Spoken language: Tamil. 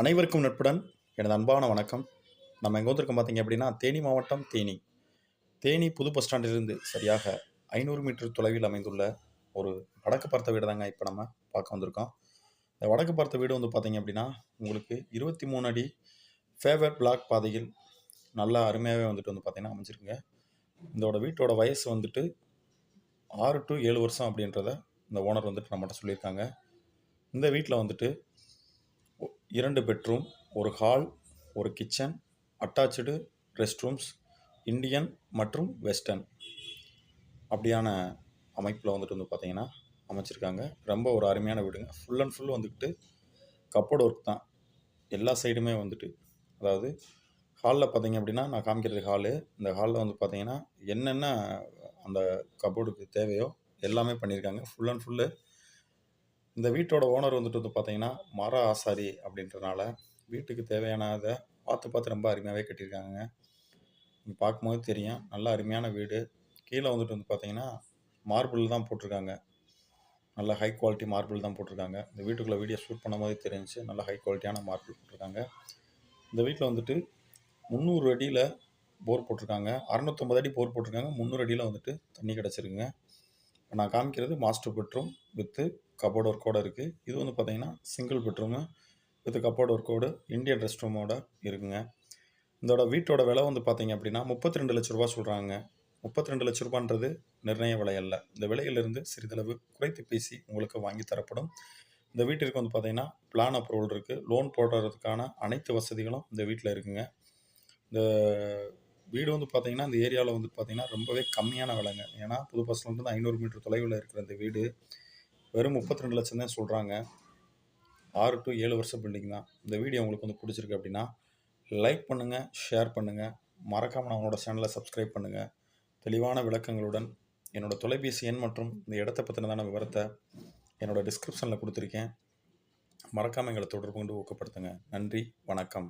அனைவருக்கும் நட்புடன் எனது அன்பான வணக்கம். நம்ம எங்கே வந்திருக்கோம் பார்த்தீங்க அப்படின்னா தேனி மாவட்டம் தேனி. தேனி புது பஸ் ஸ்டாண்டிலிருந்து சரியாக ஐநூறு மீட்டர் தொலைவில் அமைந்துள்ள ஒரு வடக்கு பார்த்த வீடு தாங்க இப்போ நம்ம பார்க்க வந்திருக்கோம். இந்த வடக்கு பார்த்த வீடு வந்து பார்த்தீங்க அப்படின்னா உங்களுக்கு இருபத்தி மூணு அடி ஃபேவர் பிளாக் பாதையில் நல்லா அருமையாகவே வந்துட்டு வந்து பார்த்தீங்கன்னா அமைஞ்சிருக்குங்க. இதோட வீட்டோட வயசு வந்துட்டு ஆறு டு ஏழு வருஷம் அப்படின்றத இந்த ஓனர் வந்துட்டு நம்மகிட்ட சொல்லியிருக்காங்க. இந்த வீட்டில் வந்துட்டு இரண்டு பெட்ரூம் ஒரு ஹால் ஒரு kitchen attach rest rooms Indian மற்றும் வெஸ்டர்ன். அப்படியான அமைப்பில் வந்துட்டு வந்து பார்த்தீங்கன்னா அமைச்சிருக்காங்க. ரொம்ப ஒரு அருமையான வீடுங்க. ஃபுல் அண்ட் ஃபுல் வந்துக்கிட்டு கப்போர்ட் ஒர்க் தான். எல்லா சைடுமே வந்துட்டு அதாவது ஹாலில் பார்த்தீங்க அப்படின்னா நான் காமிக்கிறது ஹாலு இந்த ஹாலில் வந்து பார்த்தீங்கன்னா என்னென்ன அந்த கப்போர்டுக்கு தேவையோ எல்லாமே பண்ணியிருக்காங்க. ஃபுல் அண்ட் ஃபுல்லு இந்த வீட்டோட ஓனர் வந்துட்டு வந்து பார்த்தீங்கன்னா மர ஆசாரி அப்படின்றனால வீட்டுக்கு தேவையானதை பார்த்து பார்த்து ரொம்ப அருமையாகவே கட்டியிருக்காங்க நீங்கள் பார்க்கும்போது தெரியும் நல்ல அருமையான வீடு. கீழே வந்துட்டு வந்து பார்த்தீங்கன்னா மார்பிள் தான் போட்டிருக்காங்க. நல்ல ஹை குவாலிட்டி மார்பிள் தான் போட்டிருக்காங்க. இந்த வீட்டுக்குள்ளே வீடியோ ஷூட் பண்ணும் போதே தெரிஞ்சுச்சு நல்ல ஹை குவாலிட்டியான மார்பிள் போட்டிருக்காங்க. இந்த வீட்டில் வந்துட்டு முந்நூறு அடியில் போர் போட்டிருக்காங்க. அறநூற்றம்பது அடி போர் போட்டிருக்காங்க. முந்நூறு அடியில் வந்துட்டு தண்ணி கிடச்சிருக்குங்க. நான் காமிக்கிறது மாஸ்டர் பெட்ரூம் வித்து கபோர்ட் ஒர்க்கோடு இருக்குது இது வந்து பார்த்தீங்கன்னா சிங்கிள் பெட்ரூமு வித் கபோர்ட் ஒர்க்கோடு இந்தியன் ரெஸ்ட் ரூமோட இருக்குங்க. இதோட வீட்டோட விலை வந்து பார்த்தீங்க அப்படின்னா முப்பத்தி ரெண்டு லட்ச ரூபா சொல்கிறாங்க முப்பத்தி ரெண்டு லட்ச ரூபான்றது நிர்ணய விலை அல்ல. இந்த விலையிலிருந்து சிறிதளவு குறைத்து பேசி உங்களுக்கு வாங்கி தரப்படும். இந்த வீட்டிற்கு வந்து பார்த்தீங்கன்னா பிளான் அப்ரூவல் இருக்குது லோன் போடுறதுக்கான அனைத்து வசதிகளும் இந்த வீட்டில் இருக்குங்க. இந்த வீடு வந்து பார்த்தீங்கன்னா இந்த ஏரியாவில் வந்து பார்த்தீங்கன்னா ரொம்பவே கம்மியான விலைங்க. ஏன்னா புது பஸ் ஐநூறு மீட்டர் தொலைவில் இருக்கிற இந்த வீடு. வெறும் முப்பத்தி ரெண்டு லட்சம் தான் சொல்கிறாங்க ஆறு டு ஏழு வருஷம் பில்டிங் தான். இந்த வீடியோ உங்களுக்கு வந்து பிடிச்சிருக்கு அப்படின்னா லைக் பண்ணுங்கள் ஷேர் பண்ணுங்கள் மறக்காமல் நம்மளோட சேனலை சப்ஸ்கிரைப் பண்ணுங்கள் தெளிவான விளக்கங்களுடன் என்னோட தொலைபேசி எண் மற்றும் இந்த இடத்த பற்றினதான விவரத்தை என்னோட டிஸ்கிரிப்ஷனில் கொடுத்துருக்கேன். மறக்காமல் எங்களை தொடர்பு கொண்டு ஊக்கப்படுத்துங்க. நன்றி வணக்கம்.